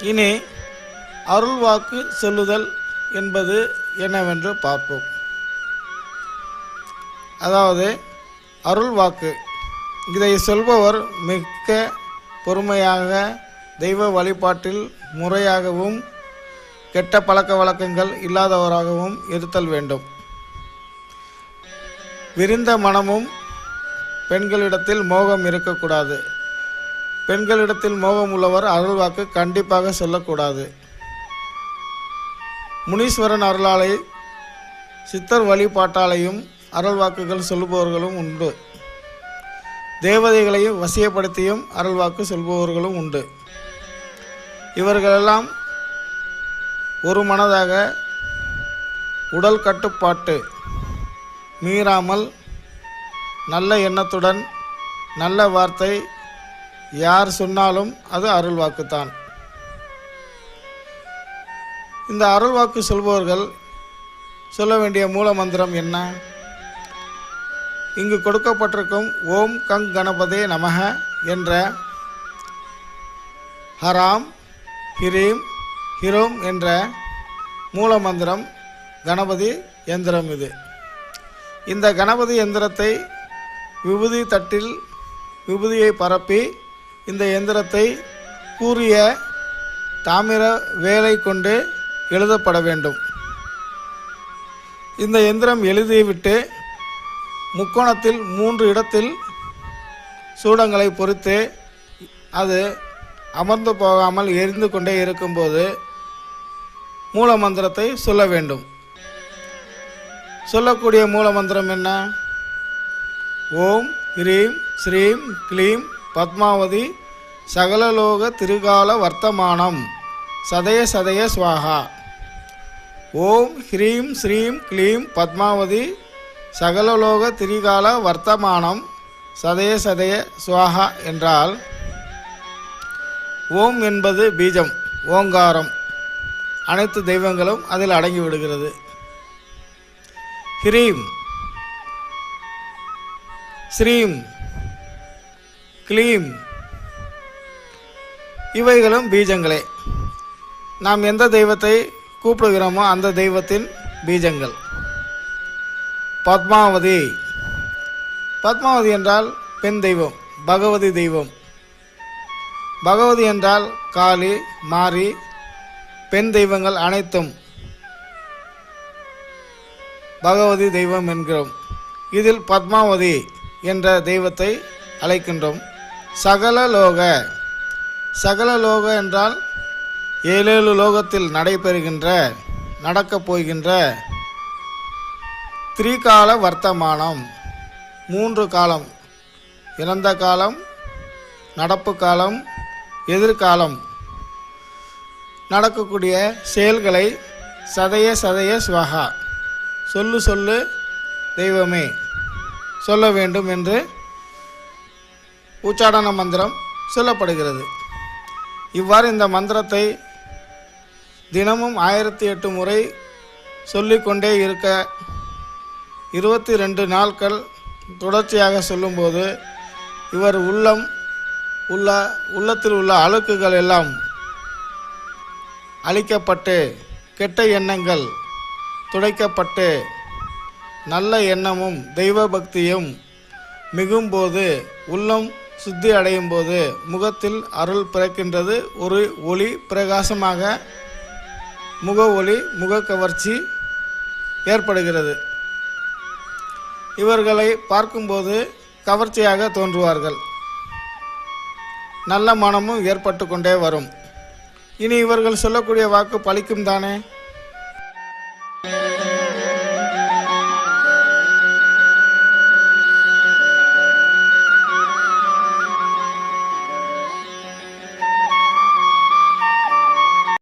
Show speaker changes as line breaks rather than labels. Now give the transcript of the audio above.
இனி அருள்வாக்கு சொல்லுதல் என்பது என்னவென்று பார்ப்போம். அதாவது அருள்வாக்கு. இதை சொல்பவர் மிக்க பொறுமையாக தெய்வ வழிபாட்டில் முறையாகவும் கெட்ட பழக்க வழக்கங்கள் இல்லாதவராகவும் இருத்தல் வேண்டும். விரிந்த மனமும் பெண்களிடத்தில் மோகம் இருக்கக்கூடாது. பெண்களிடத்தில் மோகம் உள்ளவர் அருள்வாக்கு கண்டிப்பாக சொல்லக்கூடாது. முனீஸ்வரன் அருளாலை சித்தர் வழிபாட்டாலையும் அருள்வாக்குகள் சொல்பவர்களும் உண்டு. தேவதைகளையும் வசியப்படுத்தியும் அருள்வாக்கு சொல்பவர்களும் உண்டு. இவர்களெல்லாம் ஒரு மனதாக உடல் கட்டுப்பாட்டு மீறாமல் நல்ல எண்ணத்துடன் நல்ல வார்த்தை யார் சொன்னாலும் அது அருள்வாக்குத்தான். இந்த அருள்வாக்கு சொல்பவர்கள் சொல்ல வேண்டிய மூல மந்திரம் என்ன? இங்கு கொடுக்கப்பட்டிருக்கும் ஓம் கங் கணபதே நமக என்ற ஹராம் ஹிரீம் ஹிரோம் என்ற மூல மந்திரம் கணபதி எந்திரம் இது. இந்த கணபதி எந்திரத்தை விபூதி தட்டில் விபூதியை பரப்பி இந்த எந்திரத்தை கூறிய தாமிர வேலை கொண்டு எழுதப்பட வேண்டும். இந்த எந்திரம் எழுதிவிட்டு முக்கோணத்தில் மூன்று இடத்தில் சூடங்களை பொறுத்து அது அமர்ந்து போகாமல் எரிந்து கொண்டே இருக்கும்போது மூல மந்திரத்தை சொல்ல வேண்டும். சொல்லக்கூடிய மூல மந்திரம் என்ன? ஓம் ஹ்ரீம் ஸ்ரீம் க்ளீம் பத்மாவதி சகலலோக திருகால வர்த்தமானம். சதய சதய ஸ்வாகா ஓம் ஹ்ரீம் ஸ்ரீம் க்ளீம் பத்மாவதி சகலலோக திரிகால வர்த்தமானம். சதய சதய சுவாகா என்றால் ஓம் என்பது பீஜம் ஓங்காரம். அனைத்து தெய்வங்களும் அதில் அடங்கிவிடுகிறது ஹ்ரீம் ஸ்ரீம் கிளீம் இவைகளும் பீஜங்களே. நாம் எந்த தெய்வத்தை கூப்பிடுகிறோமோ அந்த தெய்வத்தின் பீஜங்கள். பத்மாவதி. பத்மாவதி என்றால் பெண் தெய்வம் பகவதி தெய்வம். பகவதி என்றால் காளி மாரி பெண் தெய்வங்கள் அனைத்தும். பகவதி தெய்வம் என்கிறோம். இதில் பத்மாவதி என்ற தெய்வத்தை அழைக்கின்றோம். சகல லோக சகல என்றால் ஏழேழு லோகத்தில் நடைபெறுகின்ற நடக்கப் போகின்ற திரிகால வர்த்தமானம். மூன்று காலம். இறந்த காலம் நடப்பு காலம் எதிர்காலம். நடக்கக்கூடிய செயல்களை சதய சதய ஸ்வகா சொல்லு சொல்லு தெய்வமே. சொல்ல வேண்டும் என்று உச்சாடன மந்திரம் சொல்லப்படுகிறது. இவ்வாறு இந்த மந்திரத்தை தினமும் ஆயிரத்தி எட்டு முறை சொல்லிக்கொண்டே இருக்க இருபத்தி ரெண்டு நாட்கள் தொடர்ச்சியாக சொல்லும்போது இவர் உள்ளம் உள்ள உள்ளத்தில் உள்ள அழுக்குகள் எல்லாம் அழிக்கப்பட்டு கெட்ட எண்ணங்கள் துடைக்கப்பட்டு நல்ல எண்ணமும் தெய்வ பக்தியும் மிகும்போது உள்ளம் சுத்தி அடையும் போது முகத்தில் அருள் பிறக்கின்றது. ஒரு ஒளி பிரகாசமாக முக ஒளி முக கவர்ச்சி ஏற்படுகிறது. இவர்களை பார்க்கும்போது கவர்ச்சியாக தோன்றுவார்கள். நல்ல மனமும் ஏற்பட்டு கொண்டே வரும். இனி இவர்கள் சொல்லக்கூடிய வாக்கு பழிக்கும் தானே?